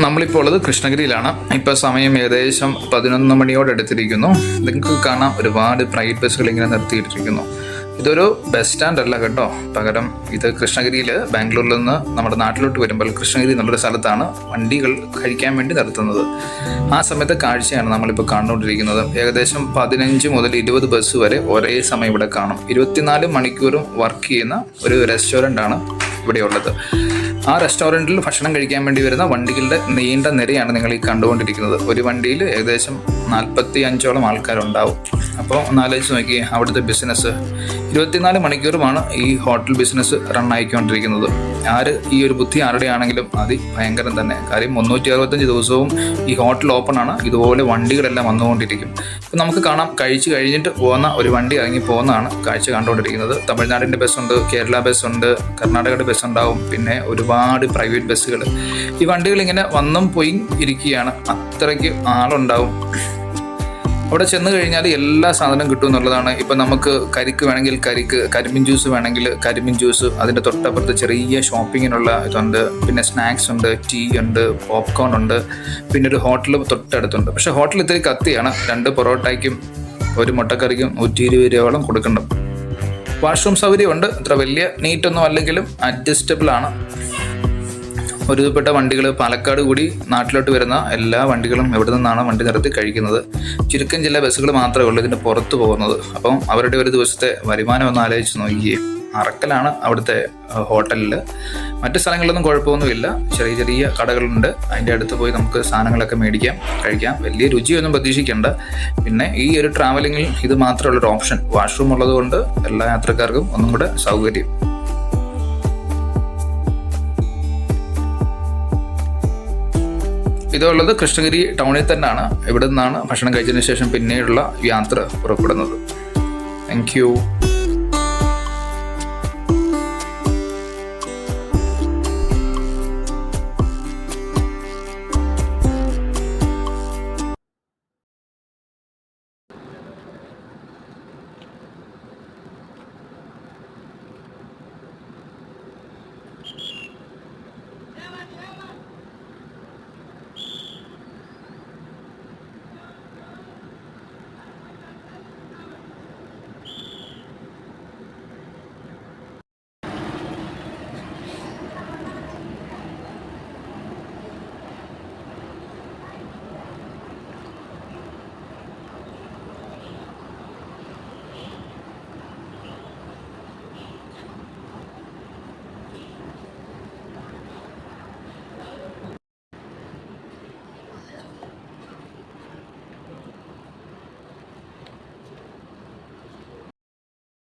നമ്മളിപ്പോൾ ഉള്ളത് കൃഷ്ണഗിരിയിലാണ്. ഇപ്പോൾ സമയം ഏകദേശം പതിനൊന്ന് മണിയോട് എടുത്തിരിക്കുന്നു നിങ്ങൾക്ക് കാണാം ഒരുപാട് പ്രൈവറ്റ് ബസ്സുകൾ ഇങ്ങനെ നിർത്തിയിട്ടിരിക്കുന്നു. ഇതൊരു ബസ് സ്റ്റാൻഡ് അല്ല കേട്ടോ. പകരം ഇത് കൃഷ്ണഗിരിയിൽ ബാംഗ്ലൂരിൽ നിന്ന് നമ്മുടെ നാട്ടിലോട്ട് വരുമ്പോൾ കൃഷ്ണഗിരി നല്ലൊരു സ്ഥലത്താണ് വണ്ടികൾ കഴിക്കാൻ വേണ്ടി നിർത്തുന്നത് ആ സമയത്തെ കാഴ്ചയാണ് നമ്മളിപ്പോൾ കണ്ടുകൊണ്ടിരിക്കുന്നത്. ഏകദേശം പതിനഞ്ച് മുതൽ ഇരുപത് ബസ് വരെ ഒരേ സമയം ഇവിടെ കാണും. ഇരുപത്തിനാല് മണിക്കൂറും വർക്ക് ചെയ്യുന്ന ഒരു റെസ്റ്റോറന്റ് ആണ് ഇവിടെയുള്ളത്. ആ റെസ്റ്റോറന്റിൽ ഭക്ഷണം കഴിക്കാൻ വേണ്ടി വരുന്ന വണ്ടികളുടെ നീണ്ട നിരയാണ് നിങ്ങൾ ഈ കണ്ടുകൊണ്ടിരിക്കുന്നത്. ഒരു വണ്ടിയിൽ ഏകദേശം നാൽപ്പത്തി അഞ്ചോളം ആൾക്കാരുണ്ടാവും. അപ്പോൾ ഒന്ന് ആലോചിച്ച് നോക്കി അവിടുത്തെ ബിസിനസ് ഇരുപത്തിനാല് മണിക്കൂറുമാണ് ഈ ഹോട്ടൽ ബിസിനസ് റൺ ആയിക്കൊണ്ടിരിക്കുന്നത്. ആര് ഈ ഒരു ബുദ്ധി ആരുടെയാണെങ്കിലും അതി ഭയങ്കരം തന്നെ. കാര്യം മുന്നൂറ്റി അറുപത്തഞ്ച് ദിവസവും ഈ ഹോട്ടൽ ഓപ്പൺ ആണ്. ഇതുപോലെ വണ്ടികളെല്ലാം വന്നുകൊണ്ടിരിക്കും. ഇപ്പം നമുക്ക് കാണാം കഴിച്ച് കഴിഞ്ഞിട്ട് പോകുന്ന ഒരു വണ്ടി ഇറങ്ങി പോകുന്നതാണ് കാഴ്ച കണ്ടുകൊണ്ടിരിക്കുന്നത്. തമിഴ്നാടിന്റെ ബസ്സുണ്ട് കേരള ബസ്സുണ്ട് കർണാടകയുടെ ബസ് ഉണ്ടാവും. പിന്നെ ഒരുപാട് പ്രൈവറ്റ് ബസ്സുകൾ ഈ വണ്ടികൾ ഇങ്ങനെ വന്നും പോയി ഇരിക്കുകയാണ്. അത്രയ്ക്ക് ആളുണ്ടാവും. അവിടെ ചെന്ന് കഴിഞ്ഞാൽ എല്ലാ സാധനവും കിട്ടും എന്നുള്ളതാണ്. ഇപ്പം നമുക്ക് കരിക്ക് വേണമെങ്കിൽ കരിക്ക് കരിമിൻ ജ്യൂസ് വേണമെങ്കിൽ കരിമിൻ ജ്യൂസ് അതിന്റെ തൊട്ടപ്പുറത്ത് ചെറിയ ഷോപ്പിങ്ങിനുള്ള ഇതുണ്ട്. പിന്നെ സ്നാക്സ് ഉണ്ട് ടീ ഉണ്ട് പോപ്കോൺ ഉണ്ട്. പിന്നെ ഒരു ഹോട്ടൽ തൊട്ടടുത്തുണ്ട്. പക്ഷേ ഹോട്ടൽ ഇത്തിരി കത്തിയാണ്. രണ്ട് പൊറോട്ടയ്ക്കും ഒരു മുട്ടക്കറിക്കും നൂറ്റി ഇരുപത് രൂപയോളം കൊടുക്കണം വാഷ്റൂം സൗകര്യമുണ്ട്. അത്ര വലിയ നീറ്റൊന്നും അല്ലെങ്കിലും അഡ്ജസ്റ്റബിൾ ആണ്. ഒരുവിധപ്പെട്ട വണ്ടികൾ പാലക്കാട് കൂടി നാട്ടിലോട്ട് വരുന്ന എല്ലാ വണ്ടികളും എവിടെ നിന്നാണ് വണ്ടി നിർത്തി കഴിക്കുന്നത്. ചുരുക്കം ചില ബസ്സുകൾ മാത്രമേ ഉള്ളൂ ഇതിന്റെ പുറത്ത് പോകുന്നത്. അപ്പം അവരുടെ ഒരു ദിവസത്തെ വരുമാനം ഒന്ന് ആലോചിച്ച് നോക്കിയേ. അറക്കലാണ് അവിടുത്തെ ഹോട്ടലിൽ മറ്റു സ്ഥലങ്ങളിലൊന്നും കുഴപ്പമൊന്നുമില്ല. ചെറിയ ചെറിയ കടകളുണ്ട്. അതിന്റെ അടുത്ത് പോയി നമുക്ക് സാധനങ്ങളൊക്കെ മേടിക്കാം കഴിക്കാം. വലിയ രുചിയൊന്നും പ്രതീക്ഷിക്കേണ്ട. പിന്നെ ഈ ഒരു ട്രാവലിങ്ങിൽ ഇത് മാത്രമുള്ളൊരു ഓപ്ഷൻ വാഷ്റൂം ഉള്ളതുകൊണ്ട് എല്ലാ യാത്രക്കാർക്കും ഒന്നും കൂടെ സൗകര്യം. ഇതുള്ളത് കൃഷ്ണഗിരി ടൗണിൽ തന്നെയാണ്. ഇവിടെ നിന്നാണ് ഭക്ഷണം കഴിച്ചതിന് ശേഷം പിന്നീടുള്ള യാത്ര പുറപ്പെടുന്നത്. താങ്ക്